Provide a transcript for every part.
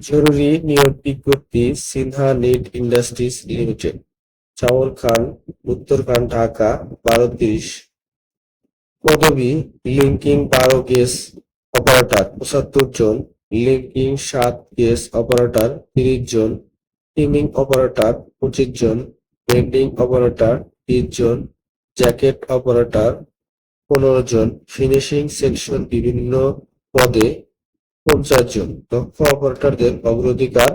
জরুরি নিয়োগ বিজ্ঞপ্তি সিনহা নেট ইন্ডাস্ট্রিজ লিমিটেড, চাওয়াল খান উত্তরখান ঢাকা, বারো তিরিশ। পদবি লিঙ্কিং বারো গেস অপারেটর, পঁচাত্তর জন। লিঙ্কিং সাত গেস অপারেটর, তিরিশ জন। টিমিং অপারেটর, পঁচিশ জন। বেন্ডিং অপারেটর, তিরিশ জন। জ্যাকেট অপারেটর, পনেরো জন। ফিনিশিং সেকশন বিভিন্ন পদে পঞ্চাশ জন দক্ষ অপারেটরদের অগ্রাধিকার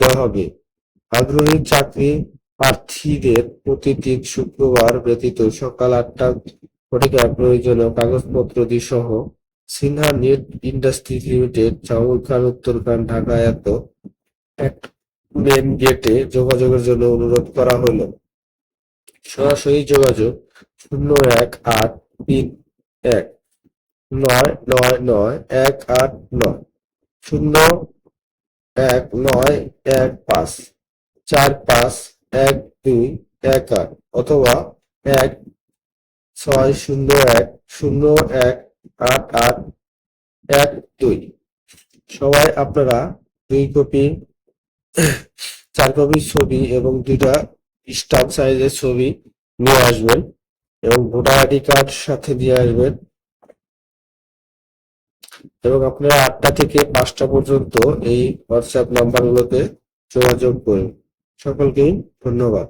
দেওয়া হবে। আগ্রহী চাকরি প্রার্থীদের প্রতিদিন শুক্রবার ব্যতীত সকাল আটটা ঘটিকার প্রয়োজনীয় কাগজপত্র সহ সিনহা নেট ইন্ডাস্ট্রিজ লিমিটেড চাউল খান উত্তরখান ঢাকা এত মেন গেটে যোগাযোগের জন্য অনুরোধ করা হলো। সরাসরি যোগাযোগ শূন্য এক আট তিন এক নয় নয় নয় এক আট নয়। শূন্য, এক, নয়, এক, পাঁচ, চার, পাঁচ, এক, দুই, এক, আট অথবা এক, ছয়, শূন্য, এক শূন্য, এক, আট আট, এক, দুই। সবাই আপনারা দুই কপি, চার কপি ছবি এবং দুইটা স্টাম্প সাইজের ছবি নিয়ে আসবেন এবং ভোটার আইডি কার্ড সাথে দিয়ে আসবেন। এবং আপনারা আটটা থেকে পাঁচটা পর্যন্ত এই হোয়াটসঅ্যাপ নাম্বারগুলোতে যোগাযোগ করুন। সকলকেই ধন্যবাদ।